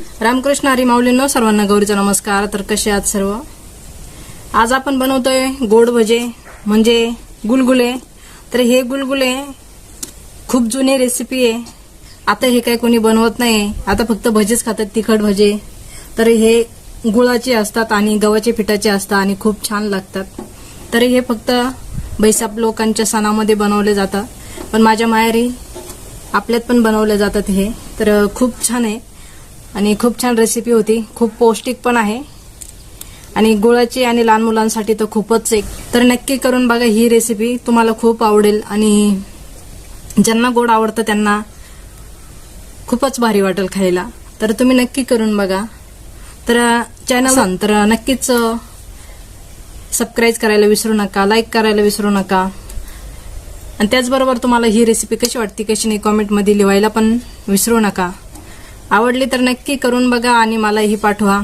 रामकृष्ण हरी माऊलींनो सर्वांना गौरीचा नमस्कार. तर कसे आहात सर्व? आज आपण बनवतोय गोड भजे म्हणजे गुलगुले. तर हे गुलगुले खूप जुने रेसिपी आहे. आता हे काही कोणी बनवत नाही. आता फक्त भजेच खातात तिखट भजे. तर हे गुळाचे असतात आणि गव्हाचे पिठाचे असतात आणि खूप छान लागतात. तर हे फक्त बैसाप लोकांच्या सणामध्ये बनवले जातात. पण माझ्या माहेरी आपल्यात पण बनवले जातात हे. तर खूप छान आहे. आणि खूप छान रेसिपी होती. खूप पौष्टिक पण आहे. आणि गुळाची आणि लहान मुलांसाठी तर खूपच एक तर नक्की करून बघा ही रेसिपी तुम्हाला खूप आवडेल आणि ज्यांना गोड आवडतं त्यांना खूपच भारी वाटेल खायला. तर तुम्ही नक्की करून बघा. तर चॅनल तर नक्कीच सबस्क्राईब करायला विसरू नका लाईक करायला विसरू नका. आणि त्याचबरोबर तुम्हाला ही रेसिपी कशी वाटते कशी नाही कॉमेंटमध्ये लिहायला पण विसरू नका. आवडली तर नक्की करून बघा आणि मलाही पाठवा.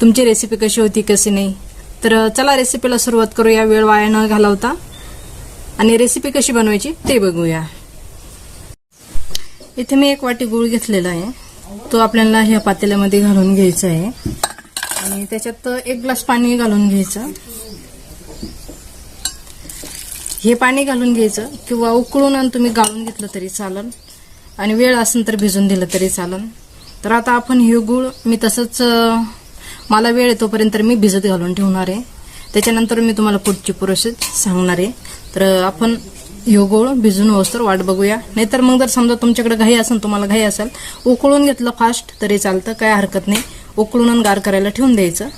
तुमची रेसिपी कशी होती कशी नाही? तर चला रेसिपीला सुरुवात करूया. वेळ वाया न घालवता. आणि रेसिपी कशी बनवायची ते बघूया. इथे मी एक वाटी गूळ घेतलेला आहे. तो आपल्याला ह्या पातेल्यामध्ये घालून घ्यायचा आहे. आणि त्याच्यात एक ग्लास पाणी घालून घ्यायचं. हे पाणी घालून घ्यायचं किंवा उकळून आणि तुम्ही गाळून घेतलं तरी चालेल. आणि वेळ असेल तर भिजून दिलं तरी चालन तर आता आपण हे गूळ मी तसंच मला वेळ येतोपर्यंत मी भिजत घालून ठेवणार आहे. त्याच्यानंतर मी तुम्हाला पुढची प्रोसेस सांगणार आहे. तर आपण ह्यो गोळ भिजून होस्तर वाट बघूया. नाहीतर मग जर समजा तुमच्याकडे घाई असेल तुम्हाला घाई असेल उकळून घेतलं फास्ट तरी चालतं काय हरकत नाही. उकळून आणि गार करायला ठेवून द्यायचं.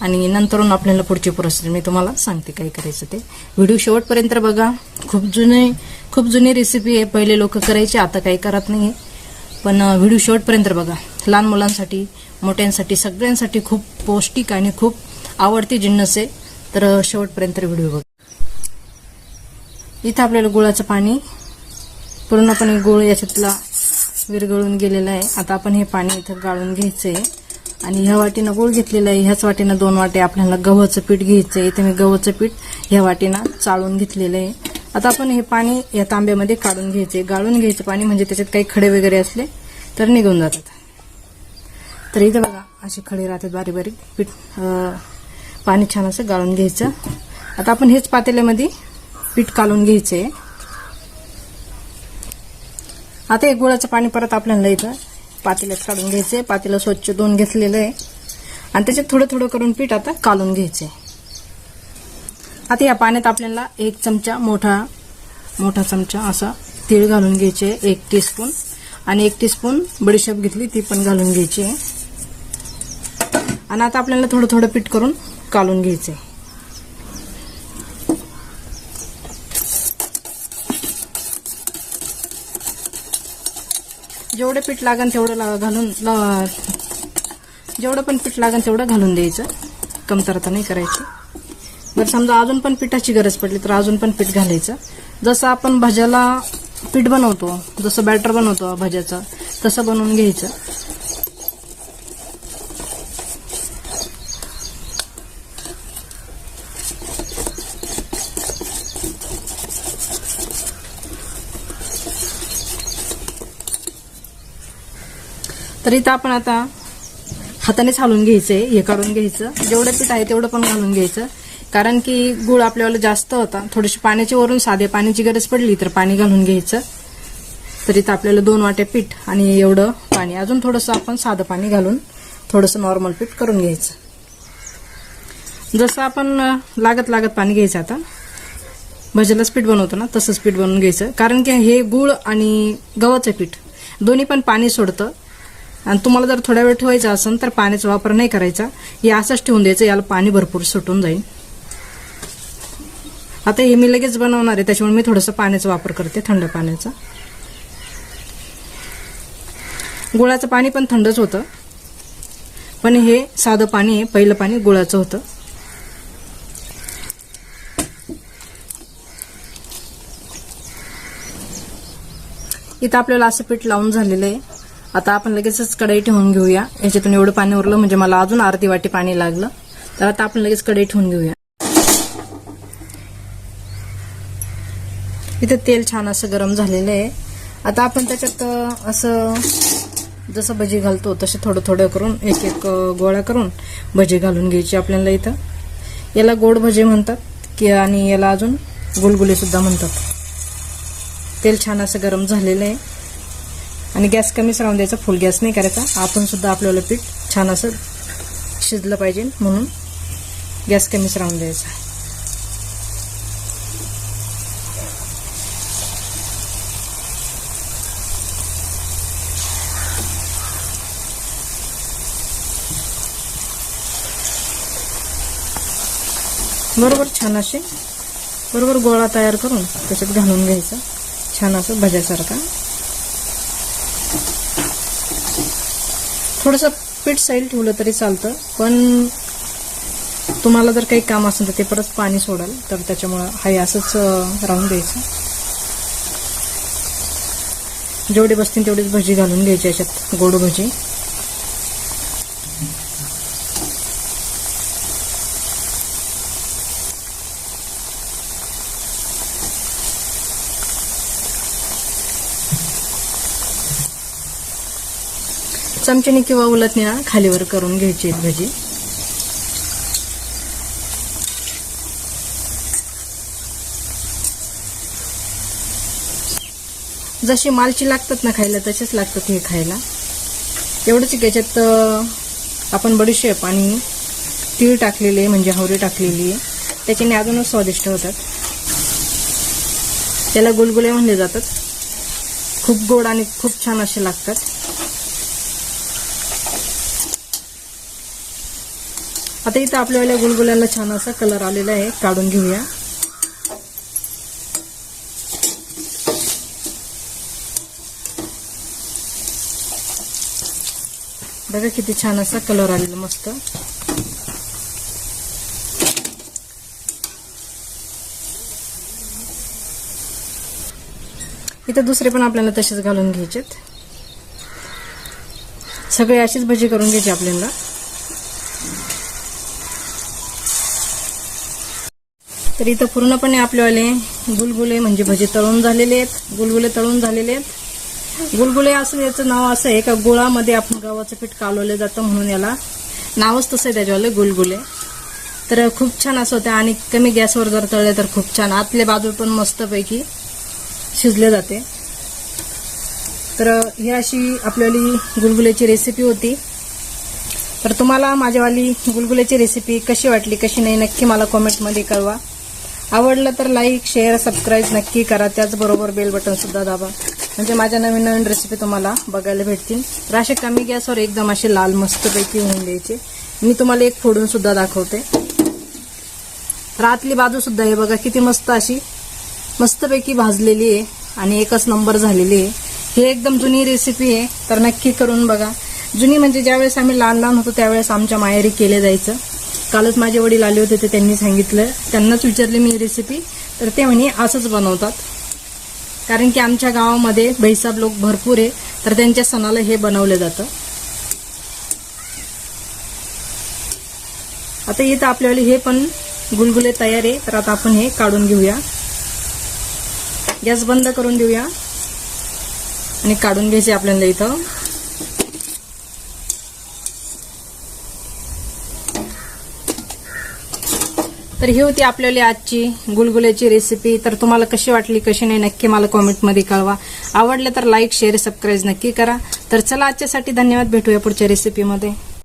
आणि नंतरून आपल्याला पुढची प्रोसेस मी तुम्हाला सांगते काय करायचं ते. व्हिडिओ शेवटपर्यंत बघा. खूप जुने खूप जुनी रेसिपी आहे. पहिले लोक करायचे आता काही करत नाही पण व्हिडिओ शेवटपर्यंत बघा. लहान मुलांसाठी मोठ्यांसाठी सगळ्यांसाठी खूप पौष्टिक आणि खूप आवडती जिन्नस आहे. तर शेवटपर्यंत व्हिडिओ बघा. इथं आपल्याला गुळाचं पाणी पूर्णपणे गुळ याच्यातला विरघळून गेलेला आहे. आता आपण हे पाणी इथं गाळून घ्यायचं आहे आणि ह्या वाटीनं गुळ घेतलेलं आहे. ह्याच वाटीनं दोन वाटे आपल्याला गव्हाचं पीठ घ्यायचं आहे इथे मी गव्हाचं पीठ ह्या वाटीनं चाळून घेतलेलं आहे. आता आपण हे पाणी या तांब्यामध्ये काढून घ्यायचे गाळून घ्यायचं पाणी म्हणजे त्याच्यात काही खडे वगैरे असले तर निघून जातात. तर इथं बघा असे खडे राहतात बारीक बारीक. पीठ पाणी छान असं गाळून घ्यायचं. आता आपण हेच पातेल्यामध्ये पीठ काढून आहे आता हे गुळाचं पाणी परत आपल्याला इथं पातेल्यात काढून घ्यायचे. पातेलं स्वच्छ धुवून घेतलेलं आहे. आणि त्याच्यात थोडं थोडं करून पीठ आता कालून घ्यायचे. आता या पाण्यात आपल्याला एक चमचा मोठा मोठा चमचा असा तीळ घालून घ्यायचे एक टीस्पून आणि एक टीस्पून बडीशेप घेतली ती पण घालून घ्यायची आहे. आणि आता आपल्याला थोडं थोडं पीठ करून कालून घ्यायचे जेवढं पीठ लागेल तेवढं ला- घालून जेवढं पण पीठ लागेल तेवढं घालून द्यायचं. कमतरता नाही करायची. बरं समजा अजून पण पिठाची गरज पडली तर अजून पण पीठ घालायचं. जसं आपण भज्याला पीठ बनवतो जसं बॅटर बनवतो भज्याचं तसं बनवून घ्यायचं. तर इथं आपण आता हातानेच हालून आहे हे काढून घ्यायचं. जेवढं पीठ आहे तेवढं पण घालून घ्यायचं. कारण की गुळ आपल्याला जास्त होता. थोडीशी पाण्याची वरून साधे पाण्याची गरज पडली तर पाणी घालून घ्यायचं. तर इथं आपल्याला दोन वाटे पीठ आणि एवढं पाणी. अजून थोडंसं आपण साधं पाणी घालून थोडंसं नॉर्मल पीठ करून घ्यायचं. जसं आपण लागत लागत पाणी घ्यायचं आता. भजेलाच पीठ बनवतो ना तसंच पीठ बनवून घ्यायचं. कारण की हे गुळ आणि गव्हाचं पीठ दोन्ही पण पाणी सोडतं. आणि तुम्हाला जर थोडा वेळ ठेवायचा असेल तर पाण्याचा वापर नाही करायचा. हे असंच ठेवून द्यायचं याला पाणी भरपूर सुटून जाईल. आता हे मी लगेच बनवणार आहे त्याच्यामुळे मी थोडंसं पाण्याचा वापर करते थंड पाण्याचा. गुळाचं पाणी पण थंडच होतं. पण हे साधं पाणी आहे पहिलं पाणी गुळाचं होतं. इथं आपल्याला असं पीठ लावून झालेलं आहे. आता आपण लगेचच कढई ठेवून घेऊया. याच्यातून एवढं पाणी उरलं म्हणजे मला अजून अर्धी वाटी पाणी लागलं. तर आता आपण लगेच कढई ठेवून घेऊया. इथं तेल छान असं गरम झालेलं आहे. आता आपण त्याच्यात असं जसं भजी घालतो तसे थोडं थोडं करून एक एक गोळा करून भजी घालून घ्यायची आपल्याला इथं. याला गोड भजे म्हणतात की आणि याला अजून गुलगुले सुद्धा म्हणतात. तेल छान असं गरम झालेलं आहे. आणि गॅस कमीच राहून द्यायचा फुल गॅस नाही करायचा. आपण सुद्धा आपल्याला पीठ छान असं शिजलं पाहिजे म्हणून गॅस कमीच राहून द्यायचा. बरोबर छान असे बरोबर गोळा तयार करून त्याच्यात घालून घ्यायचा. छान असं भज्यासारखा. थोडंसं पीठ साईल ठेवलं तरी चालतं पण तुम्हाला जर काही काम असेल तर ते परत पाणी सोडाल तर त्याच्यामुळं हाय असंच राहून द्यायचं. जेवढे बसतील तेवढीच भजी घालून घ्यायची याच्यात गोड भजी. चमच्याने किंवा उलटणे खालीवर करून घ्यायची भजी. जशी मालची लागतात ना खायला तसेच लागतात हे खायला. एवढंच की याच्यात आपण बडीशेप आणि तीळ टाकलेली आहे म्हणजे हवरी टाकलेली आहे. त्याच्याने अजूनच स्वादिष्ट होतात. त्याला गुलगुले म्हणले जातात. खूप गोड आणि खूप छान असे लागतात. आता इथं आपल्याला गुलगुल्याला छान असा कलर आलेला आहे. काढून घेऊया. बघा किती छान असा कलर आलेला मस्त. इथं दुसरे पण आपल्याला तसेच घालून घ्यायचेत. सगळे अशीच भजी करून घ्यायची आपल्याला. तर इथं पूर्णपणे आपल्यावाले गुलगुले म्हणजे भजे तळून झालेले आहेत. गुलगुले तळून झालेले आहेत. गुलगुले असं याचं नाव असं आहे का गुळामध्ये आपण गव्हाचं पीठ कालवलं जातं म्हणून याला नावच तसं आहे त्याच्यावाले गुलगुले तर खूप छान असं होतं आणि कमी गॅसवर जर तळले तर खूप छान. आतले बाजू पण मस्तपैकी शिजले जाते. तर ही अशी आपल्याली गुलगुल्याची रेसिपी होती. तर तुम्हाला माझ्यावाली गुलगुल्याची रेसिपी कशी वाटली कशी नाही नक्की मला कॉमेंटमध्ये कळवा. आवडलं तर लाईक शेअर सबस्क्राईब नक्की करा. त्याचबरोबर बेल बटन सुद्धा दाबा. म्हणजे माझ्या नवीन नवीन रेसिपी तुम्हाला बघायला भेटतील. तर असे कमी गॅसवर एकदम असे लाल मस्तपैकी होऊन द्यायचे. मी तुम्हाला एक फोडून सुद्धा दाखवते. रातली बाजूसुद्धा बाजू सुद्धा हे बघा किती मस्त अशी मस्तपैकी भाजलेली आहे आणि एकच नंबर झालेली आहे. ही एकदम जुनी रेसिपी आहे तर नक्की करून बघा. जुनी म्हणजे ज्यावेळेस आम्ही लहान लहान होतो त्यावेळेस आमच्या माहेरी केले जायचं. कालच माझे वडील आले होते ते त्यांनी सांगितलं. त्यांनाच विचारली मी रेसिपी तर ते म्हणे असंच बनवतात. कारण की आमच्या गावामध्ये बैसाब लोक भरपूर आहे तर त्यांच्या सणाला हे बनवलं जातं. आता इथं आपल्याला हे पण गुलगुले तयार आहे तर आता आपण हे काढून घेऊया. गॅस बंद करून देऊया. आणि काढून घ्यायचे आपल्याला इथं. तर ही होती आपल्याला आजची गुलगुल्याची रेसिपी तर तुम्हाला कशी वाटली कशी नाही नक्की मला कॉमेंटमध्ये कळवा. आवडलं तर लाईक शेअर सबस्क्राईब नक्की करा. तर चला आजच्यासाठी धन्यवाद. भेटूया पुढच्या रेसिपीमध्ये